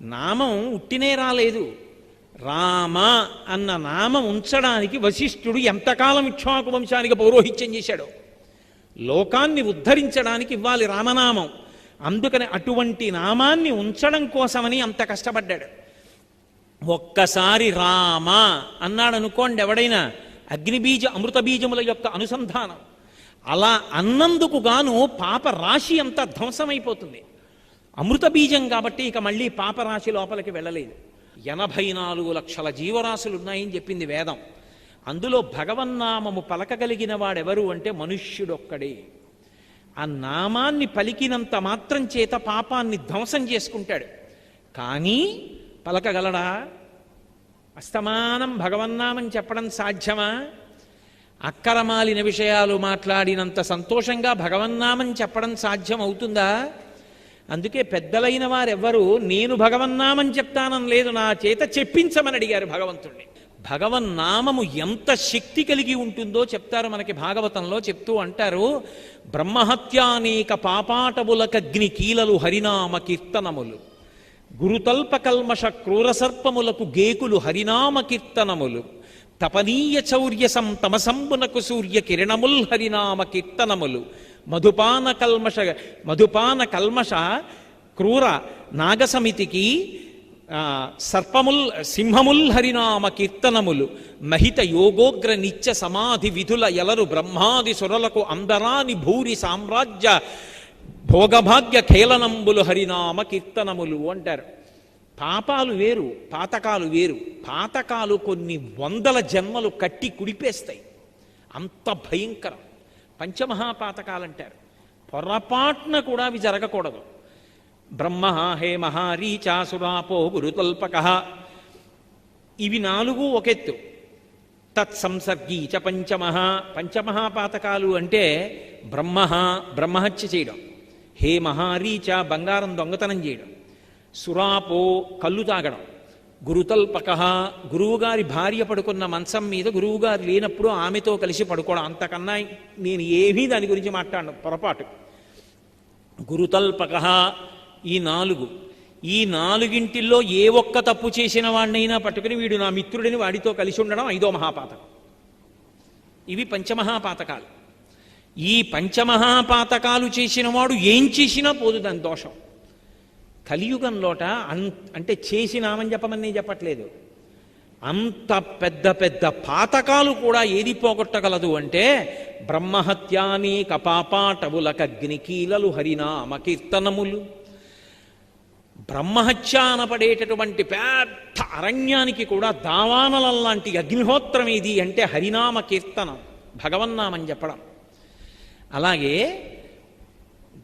నామం ఉట్టినే రాలేదు. రామ అన్న నామం ఉంచడానికి వశిష్ఠుడు ఎంతకాలం ఇక్ష్వాకు వంశానికి పౌరోహిత్యం చేశాడో. లోకాన్ని ఉద్ధరించడానికి ఇవ్వాలి రామనామం. అందుకని అటువంటి నామాన్ని ఉంచడం కోసమని అంత కష్టపడ్డాడు. ఒక్కసారి రామ అన్నాడు అనుకోండి ఎవడైనా అగ్నిబీజ అమృత బీజముల యొక్క అనుసంధానం. అలా అన్నందుకు గాను పాప రాశి అంతా ధ్వంసమైపోతుంది. అమృత బీజం కాబట్టి ఇక మళ్ళీ పాపరాశి లోపలికి వెళ్ళలేదు. ఎనభై నాలుగు లక్షల జీవరాశులు ఉన్నాయని చెప్పింది వేదం. అందులో భగవన్నామము పలకగలిగిన వాడెవరు అంటే మనుష్యుడొక్కడే. ఆ నామాన్ని పలికినంత మాత్రం చేత పాపాన్ని ధ్వంసం చేసుకుంటాడు. కానీ పలకగలడా? అస్తమానం భగవన్నామం చెప్పడం సాధ్యమా? అక్కరమాలిన విషయాలు మాట్లాడినంత సంతోషంగా భగవన్నామం చెప్పడం సాధ్యం అవుతుందా అందుకే పెద్దలైన వారెవ్వరూ నేను భగవన్నామని చెప్తానని లేదు నా చేత చెప్పించమని అడిగారు భగవంతుణ్ణి. భగవన్నామము ఎంత శక్తి కలిగి ఉంటుందో చెప్తారు మనకి భాగవతంలో చెప్తూ అంటారు బ్రహ్మహత్యానేక పాపాటములకగ్ని కీలలు హరినామ కీర్తనములు. గురుతల్ప కల్మష క్రూర సర్పములకు గేకులు హరినామ కీర్తనములు. తపనీయ చౌర్య తమసంబునకు సూర్య కిరణముల్ హరినామ కీర్తనములు. మధుపాన కల్మష మధుపాన కల్మష క్రూర నాగసమితికి సర్పముల్ సింహముల్ హరినామ కీర్తనములు మహిత యోగోగ్ర నిత్య సమాధి విధుల ఎలరు బ్రహ్మాది సురలకు అందరాని భూరి సామ్రాజ్య భోగభాగ్య ఖేళనంబులు హరినామ కీర్తనములు అంటారు. పాపాలు వేరు పాతకాలు వేరు. పాతకాలు కొన్ని వందల జన్మలు కట్టి కుడిపేస్తాయి. అంత భయంకరం. పంచమహాపాతకాలంటారు. పొరపాటున కూడా అవి జరగకూడదు. బ్రహ్మ హే మహారీచాసురాపో గురుతల్పక. ఇవి నాలుగు ఒకెత్తు. తత్సంసర్గీ చ పంచమహ. పంచమహాపాతకాలు అంటే బ్రహ్మ బ్రహ్మహత్య చేయడం. హే మహారీచ బంగారం దొంగతనం చేయడం. సురాపో కళ్ళు తాగడం. గురుతల్పక గురువుగారి భార్య పడుకున్న మంచం మీద గురువుగారు లేనప్పుడు ఆమెతో కలిసి పడుకోవడం. అంతకన్నా నేను ఏమీ దాని గురించి మాట్లాడను. పొరపాటు. గురుతల్పక ఈ నాలుగు. ఈ నాలుగింటిల్లో ఏ ఒక్క తప్పు చేసిన వాడినైనా పట్టుకుని వీడు నా మిత్రుడిని వాడితో కలిసి ఉండడం ఐదో మహాపాతకం. ఇవి పంచమహాపాతకాలు. ఈ పంచమహాపాతకాలు చేసిన వాడు ఏం చేసినా పోదు దాని దోషం. కలియుగంలోట అన్ అంటే చేసినామని చెప్పమని నేను చెప్పట్లేదు అంత పెద్ద పెద్ద పాతకాలు కూడా ఏది పోగొట్టగలదు అంటే బ్రహ్మహత్యానేక పాపాటవులకగ్ని కీలలు హరినామ కీర్తనములు. బ్రహ్మహత్య అనపడేటటువంటి పెద్ద అరణ్యానికి కూడా దావానలం అగ్నిహోత్రం ఏది అంటే హరినామ కీర్తనం భగవన్నామని చెప్పడం అలాగే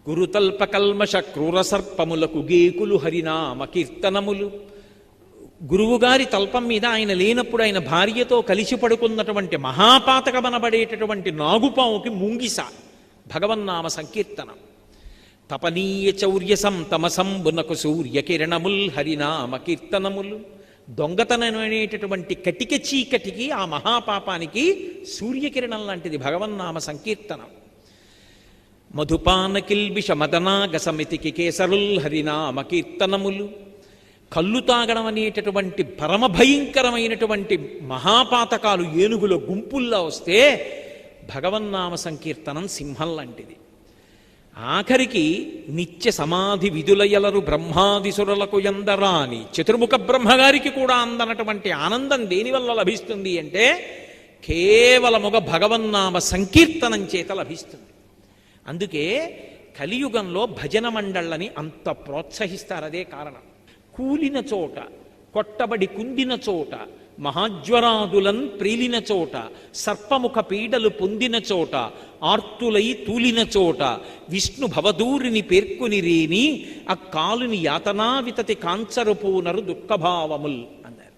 గురుతల్పకల్మష క్రూర సర్పములకు గేకులు హరినామ కీర్తనములు. గురువుగారి తల్పం మీద ఆయన లేనప్పుడు ఆయన భార్యతో కలిసి పడుకున్నటువంటి మహాపాతకమనబడేటటువంటి నాగుపావుకి ముంగిస భగవన్నామ సంకీర్తనం. తపనీయ చౌర్యసం తమసంబునకు సూర్యకిరణముల్ హరినామ కీర్తనములు. దొంగతనం అనేటటువంటి కటిక చీకటికి ఆ మహాపాపానికి సూర్యకిరణం లాంటిది భగవన్నామ సంకీర్తనం. మధుపాన కిల్బిష మదనాగసమితికి కేసరుల్ హరినామ కీర్తనములు కళ్ళు తాగడం అనేటటువంటి పరమభయంకరమైనటువంటి మహాపాతకాలు ఏనుగుల గుంపుల్లా వస్తే భగవన్నామ సంకీర్తనం సింహం లాంటిది. ఆఖరికి నిత్య సమాధి విధులయలరు బ్రహ్మాదిసురులకు ఎందరాని చతుర్ముఖ బ్రహ్మగారికి కూడా అందనటువంటి ఆనందం దేనివల్ల లభిస్తుంది అంటే కేవలముగ భగవన్నామ సంకీర్తనం చేత లభిస్తుంది. అందుకే కలియుగంలో భజన మండళ్ళని అంత ప్రోత్సహిస్తారు అదే కారణం. కూలిన చోట కొట్టబడి కుందిన చోట మహాజ్వరాదులన్ ప్రీలిన చోట సర్పముఖ పీడలు పొందిన చోట ఆర్తులై తూలిన చోట విష్ణు భవదూరిని పేర్కొని రేని ఆ కాలుని యాతనా వితతి కాంచరపోనరు దుఃఖభావముల్ అన్నారు.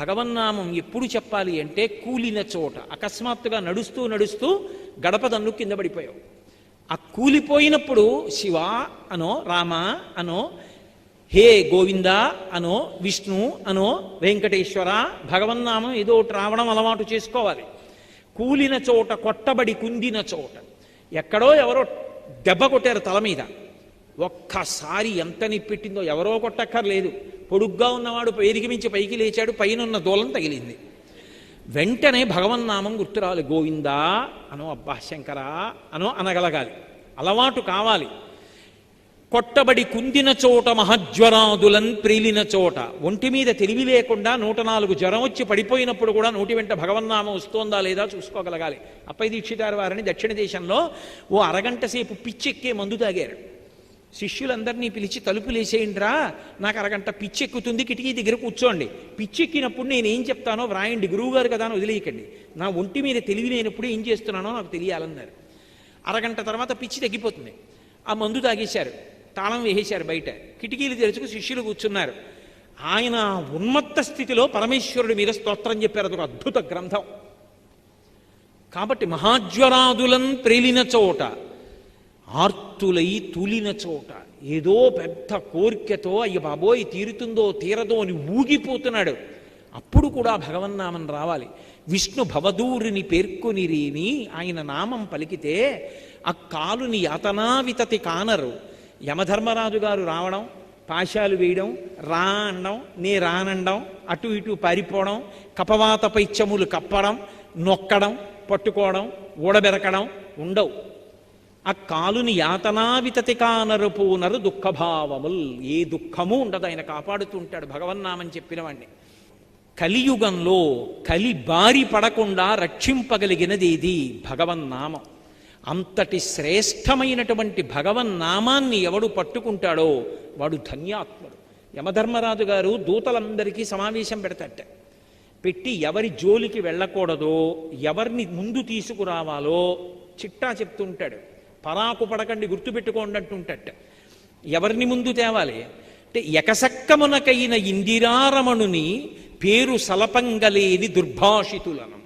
భగవన్నామం ఎప్పుడు చెప్పాలి అంటే కూలిన చోట అకస్మాత్తుగా నడుస్తూ నడుస్తూ గడప దన్ను కింద పడిపోయావు. ఆ కూలిపోయినప్పుడు శివ అనో రామ అనో హే గోవింద అనో విష్ణు అనో వెంకటేశ్వర భగవన్నామం ఏదో ఒకటి రావడం అలవాటు చేసుకోవాలి. కూలిన చోట కొట్టబడి కుందిన చోట. ఎక్కడో ఎవరో దెబ్బ కొట్టారు తల మీద. ఒక్కసారి ఎంత నిప్పెట్టిందో ఎవరో కొట్టక్కర్లేదు. పొడుగ్గా ఉన్నవాడు పేరుకి మించి పైకి లేచాడు పైన ఉన్న దూలం తగిలింది. వెంటనే భగవన్నామం గుర్తురాలి. గోవిందా అనో అబ్బా శంకరా అనో అనగలగాలి. అలవాటు కావాలి. కొట్టబడి కుందిన చోట మహజ్వరాదులన్ ప్రీలిన చోట. ఒంటి మీద తెలివి లేకుండా నూట నాలుగు జ్వరం వచ్చి పడిపోయినప్పుడు కూడా నోటి వెంట భగవన్నామం వస్తోందా లేదా చూసుకోగలగాలి. అప్పై దీక్షితారు వారిని దక్షిణ దేశంలో ఓ అరగంట సేపు పిచ్చెక్కే మందు తాగారు. శిష్యులందరినీ పిలిచి తలుపులేసేయండిరా నాకు అరగంట పిచ్చెక్కుతుంది. కిటికీ దగ్గర కూర్చోండి. పిచ్చెక్కినప్పుడు నేను ఏం చెప్తానో వ్రాయండి. గురువుగారు కదా అని వదిలేయకండి. నా ఒంటి మీద తెలివి లేనప్పుడు ఏం చేస్తున్నానో నాకు తెలియాలన్నారు. అరగంట తర్వాత పిచ్చి తగ్గిపోతుంది. ఆ మందు తాగేశారు. తాళం వేసేశారు బయట. కిటికీలు తెరుచుకు శిష్యులు కూర్చున్నారు. ఆయన ఉన్మత్త స్థితిలో పరమేశ్వరుడి మీద స్తోత్రం చెప్పారు. అదొక అద్భుత గ్రంథం. కాబట్టి మహాజ్వరాదులను ప్రేలిన చోట ఆర్తులై తూలిన చోట ఏదో పెద్ద కోరికతో అయ్య బాబోయ్ తీరుతుందో తీరదో అని ఊగిపోతున్నాడు. అప్పుడు కూడా భగవన్నామం రావాలి. విష్ణు భవదూరిని పేర్కొనిరేని ఆయన నామం పలికితే ఆ కాలుని యతనావితతి కానరు. యమధర్మరాజు గారు రావడం పాశాలు వేయడం రా అనడం నే రానండం అటు ఇటు పారిపోవడం కపవాత పైత్యములు కప్పడం నొక్కడం పట్టుకోవడం ఊడబెరకడం ఉండవు. ఆ కాలుని యాతనావితతి నరు దుఃఖభావముల్. ఏ దుఃఖము ఉండదు ఆయన కాపాడుతూ ఉంటాడు భగవన్నామని చెప్పిన వాడిని కలియుగంలో కలి బారి పడకుండా రక్షింపగలిగినది ఇది భగవన్నామం అంతటి శ్రేష్టమైనటువంటి భగవన్నామాన్ని ఎవడు పట్టుకుంటాడో వాడు ధన్యాత్ముడు. యమధర్మరాజు గారు దూతలందరికీ సమావేశం పెడతాట పెట్టి ఎవరి జోలికి వెళ్ళకూడదో ఎవరిని ముందు తీసుకురావాలో చిట్టా చెప్తుంటాడు. పరాకు పడకండి గుర్తుపెట్టుకోండి అంటుంటట ఎవరిని ముందు తేవాలి? అంటే ఎకసక్కమునకైన ఇందిరారమణుని పేరు సలపంగలేని దుర్భాషితులను.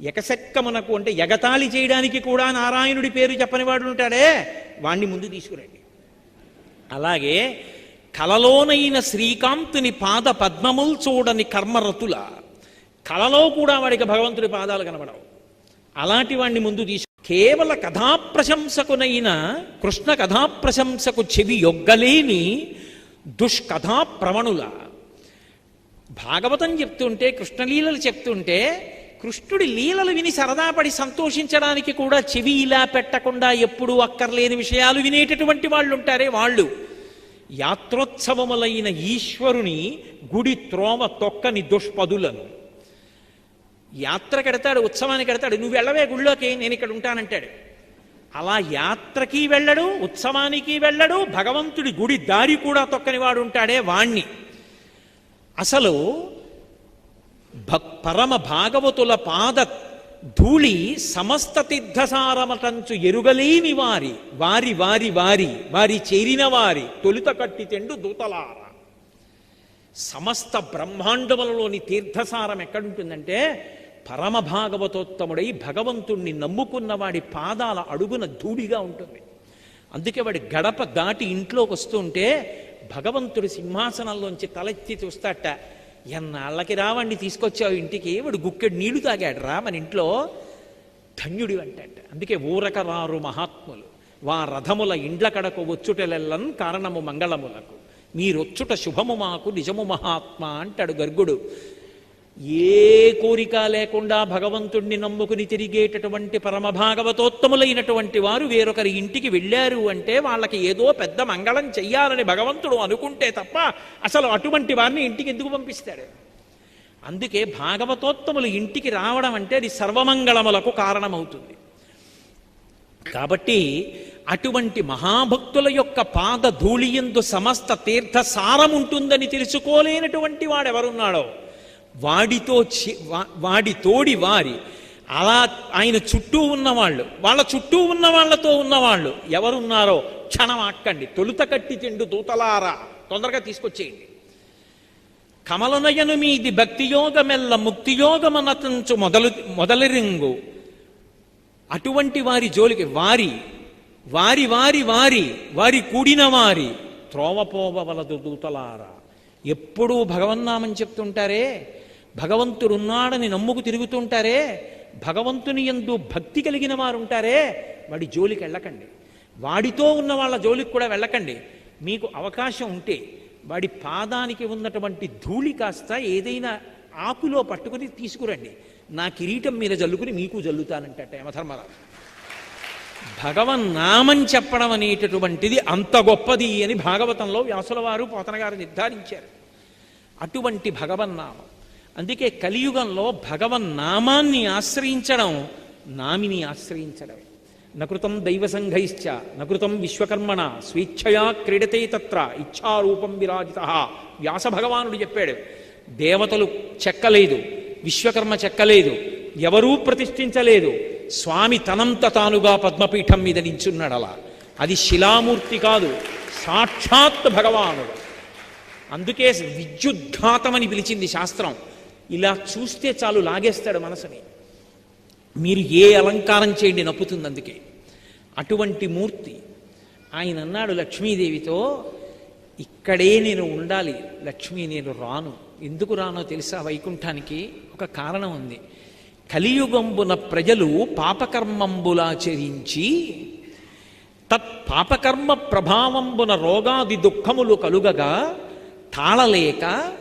ఎకసెక్కమునకు అంటే ఎగతాళి చేయడానికి కూడా నారాయణుడి పేరు చెప్పని వాడు ఉంటాడే వాణ్ణి ముందు తీసుకురండి. అలాగే కలలోనైన శ్రీకాంతుని పాద పద్మముల్ చూడని కర్మరతుల కలలో కూడా వాడికి భగవంతుడి పాదాలు కనబడవు. అలాంటి వాణ్ణి ముందు తీసు కేవల కథాప్రశంసకునైన కృష్ణ కథాప్రశంసకు చెవి యొగ్గలేని దుష్కథా ప్రవణుల భాగవతం చెప్తుంటే కృష్ణలీలలు చెప్తుంటే కృష్ణుడి లీలలు విని సరదాపడి సంతోషించడానికి కూడా చెవి ఇలా పెట్టకుండా ఎప్పుడూ అక్కర్లేని విషయాలు వినేటటువంటి వాళ్ళు ఉంటారే వాళ్ళు. యాత్రోత్సవములైన ఈశ్వరుని గుడి త్రోమ తొక్కని దుష్పదులను. యాత్ర కడతాడు ఉత్సవానికి కడతాడు నువ్వు వెళ్ళవే గుళ్ళోకి నేను ఇక్కడ ఉంటానంటాడు. అలా యాత్రకి వెళ్ళడు ఉత్సవానికి వెళ్ళడు భగవంతుడి గుడి దారి కూడా తొక్కని వాడు ఉంటాడే వాణ్ణి. అసలు భక్ పరమ భాగవతుల పాద ధూళి సమస్త తీర్థసారమటంచు ఎరుగలేని వారి వారి వారి వారి వారి చేరిన వారి తొలుత కట్టి తెండు దూతలారా. సమస్త బ్రహ్మాండములలోని తీర్థసారం ఎక్కడుంటుందంటే పరమ భాగవతోత్తముడై భగవంతుణ్ణి నమ్ముకున్న వాడి పాదాల అడుగున ధూళిగా ఉంటుంది. అందుకే వాడి గడప దాటి ఇంట్లోకి వస్తుంటే భగవంతుడి సింహాసనంలోంచి తలెత్తి చూస్తాట ఎన్నాళ్ళకి రావండి తీసుకొచ్చావు ఇంటికి? వాడు గుక్కెడు నీళ్ళు తాగాడు రా మన ఇంట్లో ధన్యుడి అంటాట. అందుకే ఊరకరారు మహాత్ములు వా రథముల ఇండ్ల కడకు వచ్చుటెలెల్లం కారణము మంగళములకు. మీరొచ్చుట శుభము మాకు నిజము మహాత్మ అంటాడు గర్గుడు. ఏ కోరిక లేకుండా భగవంతుణ్ణి నమ్ముకుని తిరిగేటటువంటి పరమభాగవతోత్తములైనటువంటి వారు వేరొకరి ఇంటికి వెళ్ళారు అంటే వాళ్ళకి ఏదో పెద్ద మంగళం చెయ్యాలని భగవంతుడు అనుకుంటే తప్ప అసలు అటువంటి వారిని ఇంటికి ఎందుకు పంపిస్తాడు? అందుకే భాగవతోత్తములు ఇంటికి రావడం అంటే అది సర్వమంగళములకు కారణమవుతుంది. కాబట్టి అటువంటి మహాభక్తుల యొక్క పాద ధూళియందు సమస్త తీర్థ సారం ఉంటుందని తెలుసుకోలేనటువంటి వాడెవరున్నాడో వాడితో చి- వా- వాడి తోడి వారి అలా ఆయన చుట్టూ ఉన్నవాళ్ళు వాళ్ళ చుట్టూ ఉన్న వాళ్ళతో ఉన్నవాళ్ళు ఎవరున్నారో క్షణం ఆక్కండి. తొలుత కట్టి తిండు దూతలారా తొందరగా తీసుకొచ్చేయండి. కమలనయను మీది భక్తియోగమెల్ల ముక్తియోగమనతంచు మొదలు మొదలరింగు. అటువంటి వారి జోలికి వారి వారి వారి వారి వారి కూడిన వారి త్రోవపోవలదు దూతలారా. ఎప్పుడూ భగవన్నామని చెప్తుంటారే? భగవంతుడున్నాడని నమ్ముకు తిరుగుతుంటారే? భగవంతుని యందు భక్తి కలిగిన వారు ఉంటారే వాడి జోలికి వెళ్ళకండి. వాడితో ఉన్న వాళ్ళ జోలికి కూడా వెళ్ళకండి. మీకు అవకాశం ఉంటే వాడి పాదానికి ఉన్నటువంటి ధూళి కాస్త ఏదైనా ఆకులో పట్టుకుని తీసుకురండి. నా కిరీటం మీద జల్లుకుని మీకు జల్లుతానంటట యమధర్మరాజు. భగవన్ నామం చెప్పడం అనేటటువంటిది అంత గొప్పది అని భాగవతంలో వ్యాసుల వారు పోతన గారు నిర్ధారించారు. అటువంటి భగవన్నామం అందుకే కలియుగంలో భగవన్నామాన్ని ఆశ్రయించడం నామిని ఆశ్రయించడమే. నకృతం దైవ సంఘైశ్చ నకృతం విశ్వకర్మణ స్వేచ్ఛయా క్రీడతే తత్ర ఇచ్ఛారూపం విరాజిత. వ్యాస భగవానుడు చెప్పాడు దేవతలు చెక్కలేదు విశ్వకర్మ చెక్కలేదు ఎవరూ ప్రతిష్ఠించలేదు. స్వామి తనంత తానుగా పద్మపీఠం మీద నించున్నాడు అలా అది శిలామూర్తి కాదు సాక్షాత్ భగవానుడు. అందుకే విద్యుద్ఘాతమని పిలిచింది శాస్త్రం. ఇలా చూస్తే చాలు లాగేస్తాడు మనసుని. మీరు ఏ అలంకారం చేయండి నప్పుతుంది అందుకే. అటువంటి మూర్తి. ఆయన అన్నాడు లక్ష్మీదేవితో ఇక్కడే నేను ఉండాలి లక్ష్మి నేను రాను. ఎందుకు రానో తెలుసా? వైకుంఠానికి ఒక కారణం ఉంది. కలియుగంబున ప్రజలు పాపకర్మంబులాచరించి తత్ పాపకర్మ ప్రభావంబున రోగాది దుఃఖములు కలుగగా తాళలేక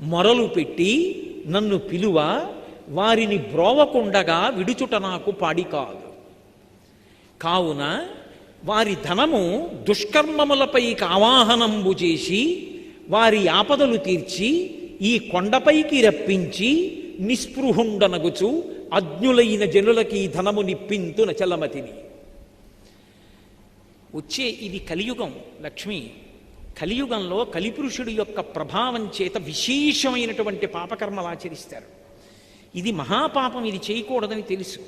మొరలు పెట్టి నన్ను పిలువ వారిని బ్రోవకుండగా విడుచుట నాకు పాడి కాదు. కావున వారి ధనము దుష్కర్మములపై ఆవాహనంబు చేసి వారి ఆపదలు తీర్చి ఈ కొండపైకి రప్పించి నిస్పృహుండనగుచు అజ్ఞులైన జనులకి ఈ ధనము నిప్పింతున చలమతిని. వచ్చే ఇది కలియుగం లక్ష్మి. కలియుగంలో కలిపురుషుడి యొక్క ప్రభావం చేత విశేషమైనటువంటి పాపకర్మలు ఆచరిస్తారు. ఇది మహాపాపం ఇది చేయకూడదని తెలుసు.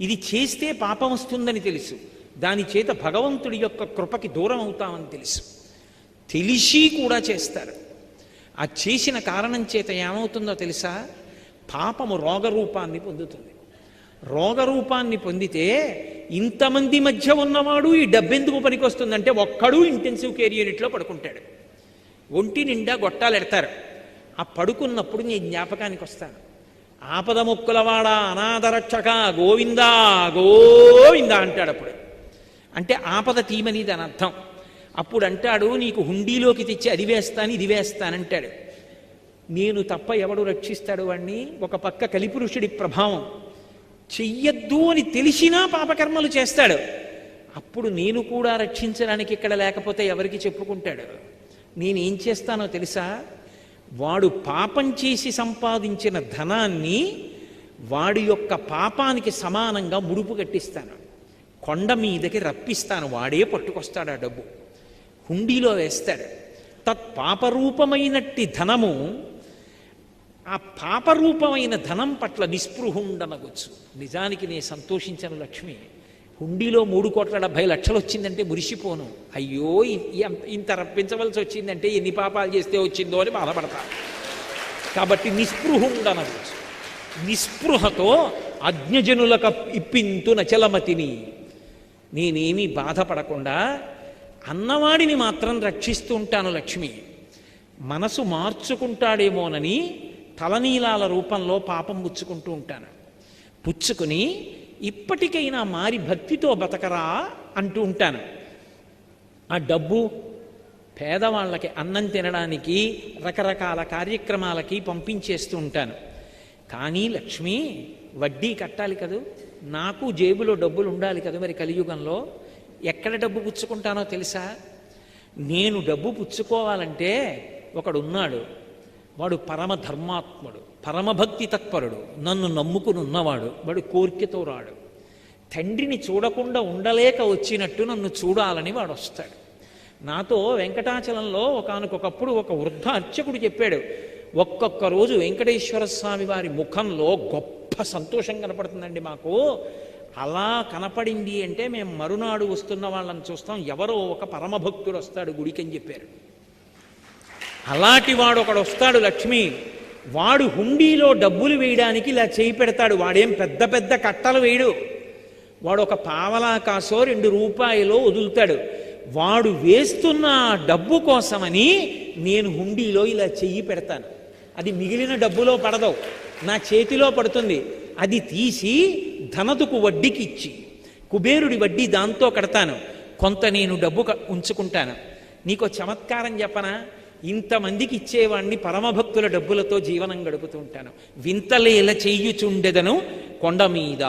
ఇది చేస్తే పాపం వస్తుందని తెలుసు. దాని చేత భగవంతుడి యొక్క కృపకి దూరం అవుతామని తెలుసు. తెలిసి కూడా చేస్తారు. ఆ చేసిన కారణం చేత ఏమవుతుందో తెలుసా? పాపము రోగరూపాన్ని పొందుతుంది. రోగరూపాన్ని పొందితే ఇంతమంది మధ్య ఉన్నవాడు ఈ డబ్బెందుకు పనికొస్తుందంటే ఒక్కడు ఇంటెన్సివ్ కేర్ యూనిట్లో పడుకుంటాడు. ఒంటి నిండా గొట్టాలు ఎడతారు. ఆ పడుకున్నప్పుడు నీ జ్ఞాపకానికి వస్తాను. ఆపద మొక్కులవాడ అనాథరక్షక గోవిందా గోవిందా అంటాడు అప్పుడు. అంటే ఆపద తీమనిది అని అర్థం. అప్పుడు అంటాడు నీకు హుండీలోకి తెచ్చి అది వేస్తాను ఇది వేస్తానంటాడు నేను తప్ప ఎవడు రక్షిస్తాడు వాణ్ణి? ఒక పక్క కలిపురుషుడి ప్రభావం. చెయ్యొద్దు అని తెలిసినా పాపకర్మలు చేస్తాడు. అప్పుడు నేను కూడా రక్షించడానికి ఇక్కడ లేకపోతే ఎవరికి చెప్పుకుంటాడు? నేనేం చేస్తానో తెలుసా? వాడు పాపం చేసి సంపాదించిన ధనాన్ని వాడి యొక్క పాపానికి సమానంగా ముడుపు కట్టిస్తాను. కొండ మీదకి రప్పిస్తాను. వాడే పట్టుకొస్తాడు ఆ డబ్బు. హుండీలో వేస్తాడు. తత్ పాపరూపమైనట్టి ధనము ఆ పాపరూపమైన ధనం పట్ల నిస్పృహుండనగొచ్చు. నిజానికి నేను సంతోషించను లక్ష్మి. హుండీలో మూడు కోట్ల డెబ్భై లక్షలు వచ్చిందంటే మురిసిపోను. అయ్యో ఇ- ఇంత రప్పించవలసి వచ్చిందంటే ఎన్ని పాపాలు చేస్తే వచ్చిందో అని బాధపడతాను కాబట్టి నిస్పృహుండనగొచ్చు. నిస్పృహతో అజ్ఞజనులకు ఇప్పింతు నచలమతిని నేనేమీ బాధపడకుండా అన్నవాడిని మాత్రం రక్షిస్తూ ఉంటాను లక్ష్మి. మనసు మార్చుకుంటాడేమోనని తలనీలాల రూపంలో పాపం పుచ్చుకుంటూ ఉంటాను. పుచ్చుకుని ఇప్పటికైనా మారి భక్తితో బతకరా అంటూ ఉంటాను. ఆ డబ్బు పేదవాళ్ళకి అన్నం తినడానికి రకరకాల కార్యక్రమాలకి పంపించేస్తూ ఉంటాను. కానీ లక్ష్మి వడ్డీ కట్టాలి కదూ? నాకు జేబులో డబ్బులు ఉండాలి కదా మరి కలియుగంలో? ఎక్కడ డబ్బు పుచ్చుకుంటానో తెలుసా? నేను డబ్బు పుచ్చుకోవాలంటే ఒకడు ఉన్నాడు వాడు పరమ ధర్మాత్ముడు పరమభక్తి తత్పరుడు నన్ను నమ్ముకుని ఉన్నవాడు వాడు కోరికతో రాడు. తండ్రిని చూడకుండా ఉండలేక వచ్చినట్టు నన్ను చూడాలని వాడు వస్తాడు నాతో వెంకటాచలంలో ఒకనకొకప్పుడు ఒక వృద్ధ అర్చకుడు చెప్పాడు ఒక్కొక్క రోజు వెంకటేశ్వర స్వామి వారి ముఖంలో గొప్ప సంతోషం కనపడుతుందండి మాకు. అలా కనపడింది అంటే మేము మరునాడు వస్తున్న వాళ్ళని చూస్తాం. ఎవరో ఒక పరమభక్తుడు వస్తాడు గుడికి అని చెప్పారు. అలాంటి వాడు ఒకడు వస్తాడు లక్ష్మి. వాడు హుండీలో డబ్బులు వేయడానికి ఇలా చేయి పెడతాడు. వాడేం పెద్ద పెద్ద కట్టలు వేయడు. వాడు ఒక పావలా కాసో రెండు రూపాయలో వదులుతాడు. వాడు వేస్తున్న డబ్బు కోసమని నేను హుండీలో ఇలా చెయ్యి పెడతాను. అది మిగిలిన డబ్బులో పడదు. నా చేతిలో పడుతుంది. అది తీసి ధనదుకు వడ్డీకి ఇచ్చి కుబేరుడి వడ్డీ దాంతో కడతాను. కొంత నేను డబ్బు ఉంచుకుంటాను. నీకు చమత్కారం చెప్పనా? ఇంతమందికి ఇచ్చేవాణ్ణి పరమభక్తుల డబ్బులతో జీవనం గడుపుతూ ఉంటాను. వింతలేల చెయ్యుచుండెదను కొండ మీద.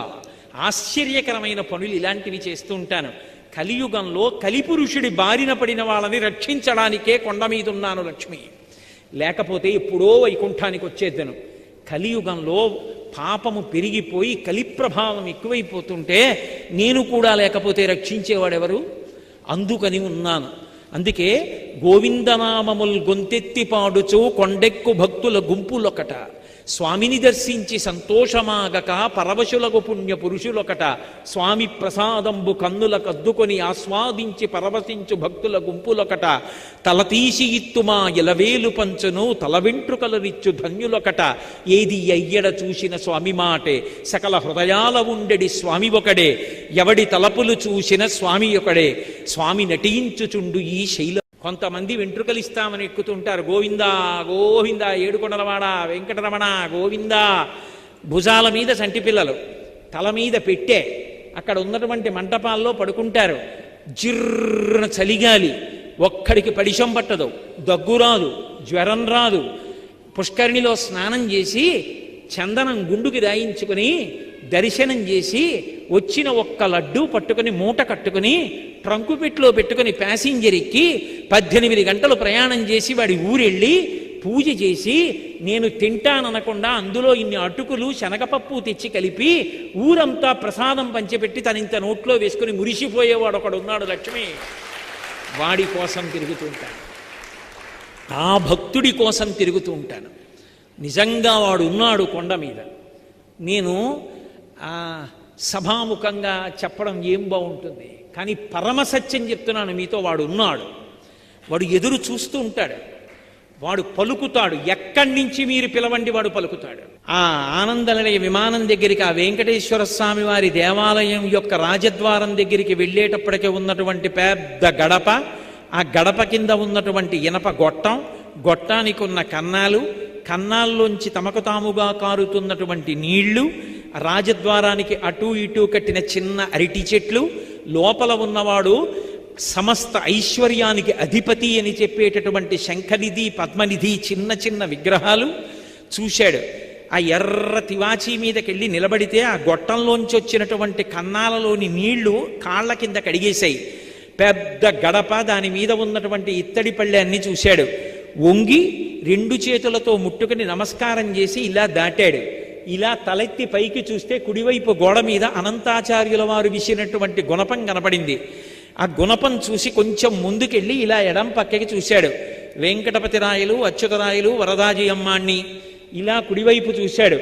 ఆశ్చర్యకరమైన పనులు ఇలాంటివి చేస్తూ ఉంటాను. కలియుగంలో కలిపురుషుడి బారిన పడిన వాళ్ళని రక్షించడానికే కొండ మీద ఉన్నాను లక్ష్మి. లేకపోతే ఎప్పుడో వైకుంఠానికి వచ్చేద్దను కలియుగంలో పాపము పెరిగిపోయి కలిప్రభావం ఎక్కువైపోతుంటే నేను కూడా లేకపోతే రక్షించేవాడెవరు? అందుకని ఉన్నాను. అందుకే గోవిందనామముల్ గొంతెత్తి పాడుచు కొండెక్కు భక్తుల గుంపులొకట. స్వామిని దర్శించి సంతోషమాగక పరవశులకు పుణ్య పురుషులొకట స్వామి ప్రసాదంబు కన్నుల కద్దుకొని ఆస్వాదించి పరవశించు భక్తుల గుంపులొకట తల తీసి ఇత్తుమా ఎలవేలు పంచును తల వెంట్రుకలరిచ్చు ధన్యులొకట. ఏది అయ్యడ చూసిన స్వామి మాటే సకల హృదయాల ఉండెడి స్వామి ఒకడే. ఎవడి తలపులు చూసిన స్వామి ఒకడే. స్వామి నటించుచుండు ఈ శైల కొంతమంది వెంట్రుకలు ఇస్తామని ఎక్కుతుంటారు. గోవిందా గోవింద ఏడుకొండలవాడ వెంకటరమణ గోవిందా. భుజాల మీద సంటి పిల్లలు తల మీద పెట్టే అక్కడ ఉన్నటువంటి మంటపాల్లో పడుకుంటారు. జిర్రన చలిగాలి. ఒక్కడికి పడిశం పట్టదు. దగ్గు రాదు జ్వరం రాదు. పుష్కరిణిలో స్నానం చేసి చందనం గుండుకి రాయించుకుని దర్శనం చేసి వచ్చిన ఒక్క లడ్డు పట్టుకుని మూట కట్టుకుని ట్రంకు పెట్టిలో పెట్టుకుని ప్యాసింజర్ ఎక్కి పద్దెనిమిది గంటలు ప్రయాణం చేసి వాడి ఊరెళ్ళి పూజ చేసి నేను తింటాననకుండా అందులో ఇన్ని అటుకులు శనగపప్పు తెచ్చి కలిపి ఊరంతా ప్రసాదం పంచిపెట్టి తన ఇంత నోట్లో వేసుకుని మురిసిపోయేవాడు ఒకడు ఉన్నాడు లక్ష్మి. వాడి కోసం తిరుగుతూ ఉంటాను. ఆ భక్తుడి కోసం తిరుగుతూ ఉంటాను. నిజంగా వాడు ఉన్నాడు కొండ మీద. నేను సభాముఖంగా చెప్పడం ఏం బాగుంటుంది? కానీ పరమ సత్యం చెప్తున్నాను మీతో వాడు ఉన్నాడు. వాడు ఎదురు చూస్తూ ఉంటాడు. వాడు పలుకుతాడు. ఎక్కడి నుంచి మీరు పిలవండి వాడు పలుకుతాడు. ఆ ఆనందనిలయ విమానం దగ్గరికి ఆ వెంకటేశ్వర స్వామి వారి దేవాలయం యొక్క రాజద్వారం దగ్గరికి వెళ్ళేటప్పటికే ఉన్నటువంటి పెద్ద గడప ఆ గడప కింద ఉన్నటువంటి ఇనప గొట్టం గొట్టానికి ఉన్న కన్నాలు కన్నాల్లోంచి తమకు తాముగా కారుతున్నటువంటి నీళ్ళు రాజద్వారానికి అటూ ఇటూ కట్టిన చిన్న అరటి చెట్లు లోపల ఉన్నవాడు సమస్త ఐశ్వర్యానికి అధిపతి అని చెప్పేటటువంటి శంఖనిధి పద్మనిధి చిన్న చిన్న విగ్రహాలు చూశాడు. ఆ ఎర్ర తివాచీ మీదకెళ్ళి నిలబడితే ఆ గొట్టంలోంచి వచ్చినటువంటి కన్నాలలోని నీళ్ళు కాళ్ళ కింద కడిగేశాయి. పెద్ద గడప దాని మీద ఉన్నటువంటి ఇత్తడి పళ్ళెన్ని చూశాడు. వంగి రెండు చేతులతో ముట్టుకుని నమస్కారం చేసి ఇలా దాటాడు. ఇలా తలెత్తి పైకి చూస్తే కుడివైపు గోడ మీద అనంతాచార్యుల వారు విసినటువంటి గుణపం కనపడింది. ఆ గుణపం చూసి కొంచెం ముందుకెళ్ళి ఇలా ఎడం పక్కకి చూశాడు. వెంకటపతి రాయలు అచ్యుతరాయలు వరదాజీ అమ్మాణ్ణి ఇలా కుడివైపు చూశాడు.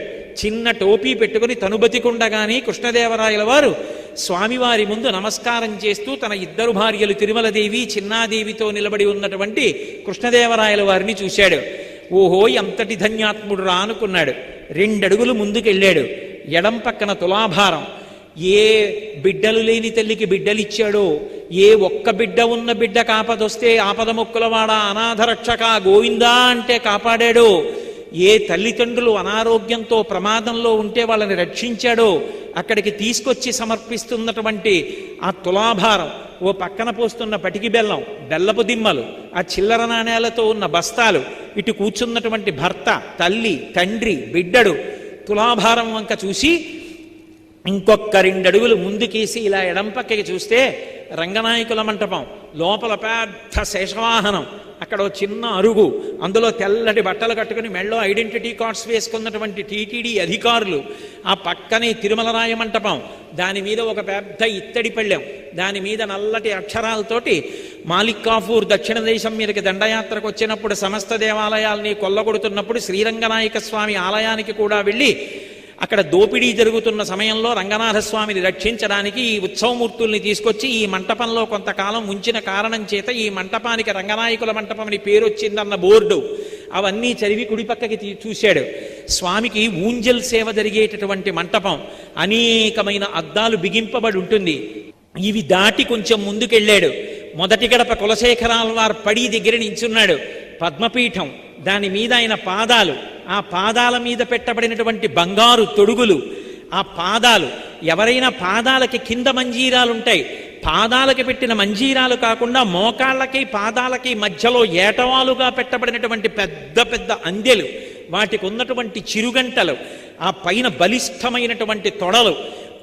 చిన్న టోపీ పెట్టుకుని తనుబతికుండగానే కృష్ణదేవరాయల వారు స్వామివారి ముందు నమస్కారం చేస్తూ తన ఇద్దరు భార్యలు తిరుమలదేవి చిన్నాదేవితో నిలబడి ఉన్నటువంటి కృష్ణదేవరాయల వారిని చూశాడు. ఓహో ఎంతటి ధన్యాత్ముడు రా అనుకున్నాడు. రెండడుగులు ముందుకెళ్ళాడు. ఎడం పక్కన తులాభారం. ఏ బిడ్డలు లేని తల్లికి బిడ్డలిచ్చాడో ఏ ఒక్క బిడ్డ ఉన్న బిడ్డ కాపదొస్తే ఆపద మొక్కులవాడ అనాథరక్షక గోవిందా అంటే కాపాడాడో ఏ తల్లిదండ్రులు అనారోగ్యంతో ప్రమాదంలో ఉంటే వాళ్ళని రక్షించాడో అక్కడికి తీసుకొచ్చి సమర్పిస్తున్నటువంటి ఆ తులాభారం ఓ పక్కన పోస్తున్న పటికి బెల్లం బెల్లపు దిమ్మలు ఆ చిల్లర నాణేలతో ఉన్న బస్తాలు ఇటు కూర్చున్నటువంటి భర్త తల్లి తండ్రి బిడ్డడు తులాభారం వంక చూసి ఇంకొక రెండు అడుగులు ముందుకేసి ఇలా ఎడంపక్కకి చూస్తే రంగనాయకుల మంటపం. లోపల పెద్ద శేషవాహనం. అక్కడ చిన్న అరుగు. అందులో తెల్లటి బట్టలు కట్టుకుని మెళ్ళో ఐడెంటిటీ కార్డ్స్ వేసుకున్నటువంటి టీటీడీ అధికారులు ఆ పక్కనే తిరుమల రాయ మంటపం. దాని మీద ఒక పెద్ద ఇత్తడి పళ్ళెం. దాని మీద నల్లటి అక్షరాలతోటి మాలిక్ కాఫూర్ దక్షిణ దేశం మీదకి దండయాత్రకు వచ్చినప్పుడు సమస్త దేవాలయాల్ని కొల్లగొడుతున్నప్పుడు శ్రీరంగనాయక స్వామి ఆలయానికి కూడా వెళ్ళి అక్కడ దోపిడీ జరుగుతున్న సమయంలో రంగనాథస్వామిని రక్షించడానికి ఈ ఉత్సవమూర్తుల్ని తీసుకొచ్చి ఈ మంటపంలో కొంతకాలం ఉంచిన కారణం చేత ఈ మంటపానికి రంగనాయకుల మంటపం అని పేరు వచ్చిందన్న బోర్డు అవన్నీ చదివి కుడిపక్కకి చూశాడు. స్వామికి ఊంజల్ సేవ జరిగేటటువంటి మంటపం అనేకమైన అద్దాలు బిగింపబడి ఉంటుంది. ఇవి దాటి కొంచెం ముందుకెళ్ళాడు. మొదటి గడప కులశేఖరాల వారు పడి దగ్గర నించున్నాడు. పద్మపీఠం దాని మీద ఆయన పాదాలు ఆ పాదాల మీద పెట్టబడినటువంటి బంగారు తొడుగులు ఆ పాదాలు ఎవరైనా పాదాలకి కింద మంజీరాలు ఉంటాయి పాదాలకి పెట్టిన మంజీరాలు కాకుండా మోకాళ్ళకి పాదాలకి మధ్యలో ఏటవాలుగా పెట్టబడినటువంటి పెద్ద పెద్ద అందెలు వాటికి ఉన్నటువంటి చిరుగంటలు ఆ పైన బలిష్టమైనటువంటి తొడలు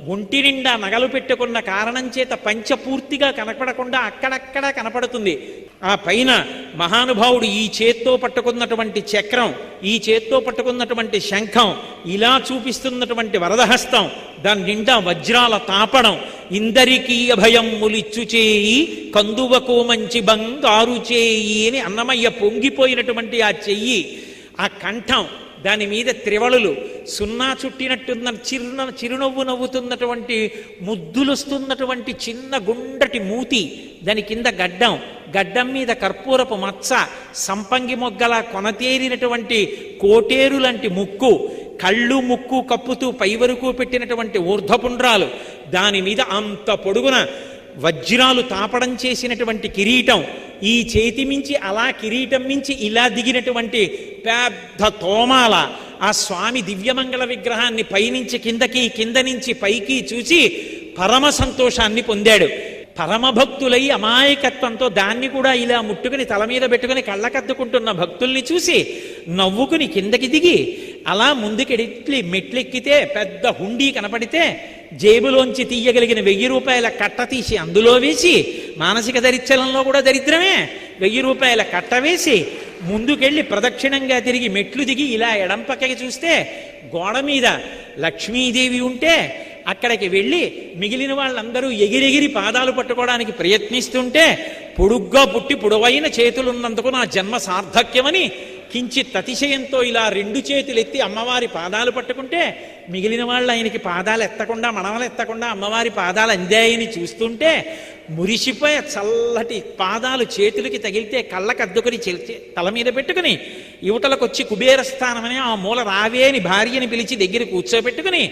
ఒంటి నిండా నగలు పెట్టుకున్న కారణం చేత పంచపూర్తిగా కనపడకుండా అక్కడక్కడ కనపడుతుంది. ఆ పైన మహానుభావుడు ఈ చేత్తో పట్టుకున్నటువంటి చక్రం ఈ చేత్తో పట్టుకున్నటువంటి శంఖం ఇలా చూపిస్తున్నటువంటి వరదహస్తం దాని నిండా వజ్రాల తాపడం ఇందరికీ అభయం ములిచ్చు చేయి కందువకు మంచి బంగారు చేయి అని అన్నమయ్య పొంగిపోయినటువంటి ఆ చెయ్యి ఆ కంఠం దాని మీద త్రివళులు. సున్నా చుట్టినట్టున్న చిరున చిరునవ్వు నవ్వుతున్నటువంటి ముద్దులొస్తున్నటువంటి చిన్న గుండ్రటి మూతి. దాని కింద గడ్డం. గడ్డం మీద కర్పూరపు మచ్చ. సంపంగి మొగ్గల కొనతేరినటువంటి కోటేరు లాంటి ముక్కు. కళ్ళు ముక్కు కప్పుతూ పై వరకు పెట్టినటువంటి ఊర్ధపుండ్రాలు దాని మీద అంత పొడుగున వజ్రాలు తాపడం చేసినటువంటి కిరీటం. ఈ చేతి మించి అలా కిరీటం మించి ఇలా దిగినటువంటి పెద్ద తోమాల ఆ స్వామి దివ్యమంగళ విగ్రహాన్ని పైనుంచి కిందకి కింద నుంచి పైకి చూసి పరమ సంతోషాన్ని పొందాడు. పరమభక్తులై అమాయకత్వంతో దాన్ని కూడా ఇలా ముట్టుకుని తల మీద పెట్టుకుని కళ్ళకద్దుకుంటున్న భక్తుల్ని చూసి నవ్వుకుని కిందకి దిగి అలా ముందుకెడిట్లి మెట్లెక్కితే పెద్ద హుండీ కనపడితే జేబులోంచి తీయగలిగిన వెయ్యి రూపాయల కట్ట తీసి అందులో వేసి మానసిక దరిద్రంలో కూడా దరిద్రమే. వెయ్యి రూపాయల కట్ట వేసి ముందుకెళ్ళి ప్రదక్షిణంగా తిరిగి మెట్లు దిగి ఇలా ఎడం పక్కకి చూస్తే గోడ మీద లక్ష్మీదేవి ఉంటే అక్కడికి వెళ్ళి మిగిలిన వాళ్ళందరూ ఎగిరెగిరి పాదాలు పట్టుకోవడానికి ప్రయత్నిస్తుంటే పొడుగ్గా పుట్టి పొడవైన చేతులున్నందుకు నా జన్మ సార్థక్యమని కించిత్ అతిశయంతో ఇలా రెండు చేతులు ఎత్తి అమ్మవారి పాదాలు పట్టుకుంటే మిగిలిన వాళ్ళు ఆయనకి పాదాలు ఎత్తకుండా మనవలు ఎత్తకుండా అమ్మవారి పాదాలు అందాయని చూస్తుంటే మురిసిపోయే చల్లటి పాదాలు చేతులకి తగిలితే కళ్ళకు అద్దుకుని తల మీద పెట్టుకుని యువతలకు వచ్చి కుబేర స్థానమని ఆ మూల రావేని భార్యని పిలిచి దగ్గర కూర్చోబెట్టుకుని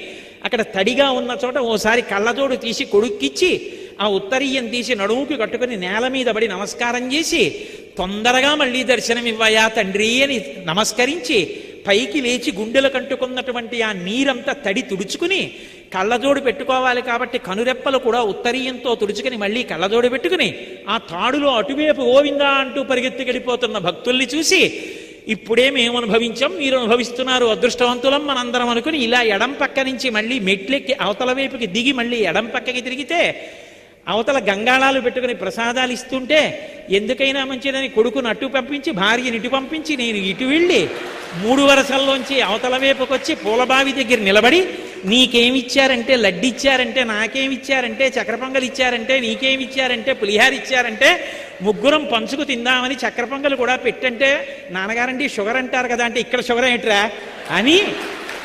అక్కడ తడిగా ఉన్న చోట ఓసారి కళ్ళజోడు తీసి కొడుక్కిచ్చి ఆ ఉత్తరీయం తీసి నడుముకి కట్టుకుని నేల మీద పడి నమస్కారం చేసి తొందరగా మళ్ళీ దర్శనం ఇవ్వయా తండ్రి అని నమస్కరించి పైకి లేచి గుండెలు కంటుకున్నటువంటి ఆ నీరంతా తడి తుడుచుకుని కళ్ళజోడు పెట్టుకోవాలి కాబట్టి కనురెప్పలు కూడా ఉత్తరీయంతో తుడుచుకుని మళ్ళీ కళ్ళజోడు పెట్టుకుని ఆ తాడులో అటువైపు గోవిందా అంటూ పరిగెత్తుకెళ్ళిపోతున్న భక్తుల్ని చూసి ఇప్పుడే మేము అనుభవించాం మీరు అనుభవిస్తున్నారు అదృష్టవంతులం మనందరం అనుకుని ఇలా ఎడం పక్క నుంచి మళ్ళీ మెట్లెక్కి అవతల వైపుకి దిగి మళ్ళీ ఎడం పక్కకి తిరిగితే అవతల గంగాళాలు పెట్టుకుని ప్రసాదాలు ఇస్తుంటే ఎందుకైనా మంచిదని కొడుకును అటు పంపించి భార్యని ఇటు పంపించి నేను ఇటు వెళ్ళి మూడు వరసల్లోంచి అవతల వైపుకొచ్చి పూలబావి దగ్గర నిలబడి నీకేమిచ్చారంటే లడ్డిచ్చారంటే నాకేమిచ్చారంటే చక్ర పొంగల్ ఇచ్చారంటే నీకేమిచ్చారంటే పులిహార ఇచ్చారంటే ముగ్గురం పంచుకు తిందామని చక్ర పొంగలు కూడా పెట్టంటే నాన్నగారండి షుగర్ అంటారు కదా అంటే ఇక్కడ షుగర్ ఏంట్రా అని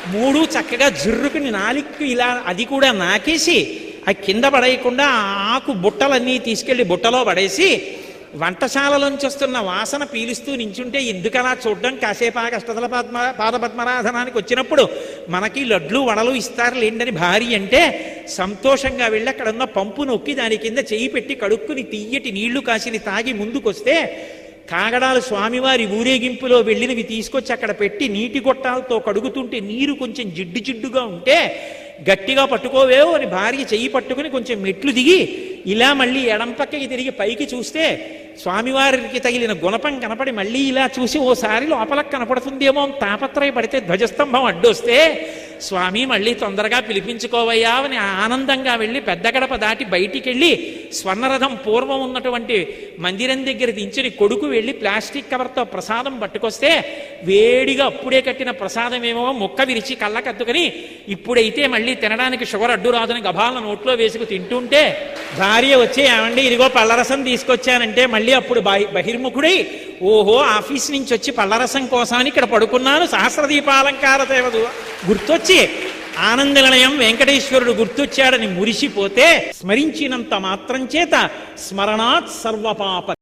మూడు చక్కగా జుర్రుకుని నాలిక్కు ఇలా అది కూడా నాకేసి ఆ కింద పడేయకుండా ఆకు బుట్టలన్నీ తీసుకెళ్ళి బుట్టలో పడేసి వంటశాలలోంచి వస్తున్న వాసన పీలుస్తూ నించుంటే ఎందుకలా చూడడం? కాసేపు ఆ కష్టతల పద్మ పాదపద్మరాధనానికి వచ్చినప్పుడు మనకి లడ్లు వడలు ఇస్తారు లేండని భార్య అంటే సంతోషంగా వెళ్ళి అక్కడ ఉన్న పంపు నొక్కి దాని కింద చెయ్యి పెట్టి కడుక్కుని తీయటి నీళ్ళు కాసిని తాగి ముందుకొస్తే కాగడాలు స్వామివారి ఊరేగింపులో వెళ్ళినవి తీసుకొచ్చి అక్కడ పెట్టి నీటి గొట్టాలతో కడుగుతుంటే నీరు కొంచెం జిడ్డు జిడ్డుగా ఉంటే గట్టిగా పట్టుకోవేవో అని భార్య చెయ్యి పట్టుకుని కొంచెం మెట్లు దిగి ఇలా మళ్ళీ ఎడం పక్కకి తిరిగి పైకి చూస్తే స్వామివారికి తగిలిన గుణపం కనపడి మళ్ళీ ఇలా చూసి ఓసారి లోపలకు కనపడుతుందేమో తాపత్రయ పడితే ధ్వజస్తంభం అడ్డొస్తే స్వామి మళ్ళీ తొందరగా పిలిపించుకోవయ్యా అని ఆనందంగా వెళ్ళి పెద్ద గడప దాటి బయటికి వెళ్ళి స్వర్ణరథం పూర్వం ఉన్నటువంటి మందిరం దగ్గర దించుని కొడుకు వెళ్ళి ప్లాస్టిక్ కవర్తో ప్రసాదం పట్టుకొస్తే వేడిగా అప్పుడే కట్టిన ప్రసాదం ఏమో మొక్క విరిచి కళ్ళకద్దుకొని ఇప్పుడైతే మళ్ళీ తినడానికి షుగర్ అడ్డు రాదని గభాలను నోట్లో వేసుకు తింటుంటే భార్య వచ్చి ఏమండి ఇదిగో పళ్ళరసం తీసుకొచ్చానంటే మళ్ళీ అప్పుడు బహి- బహిర్ముఖుడై ఓహో ఆఫీస్ నుంచి వచ్చి పళ్ళరసం కోసమని ఇక్కడ పడుకున్నాను. సహస్రదీపాలంకార దేవదు. గుర్తొచ్చి ఆనందనిలయం వెంకటేశ్వరుడు గుర్తొచ్చాడని మురిసిపోతే స్మరించినంత మాత్రం చేత స్మరణాత్ సర్వపాప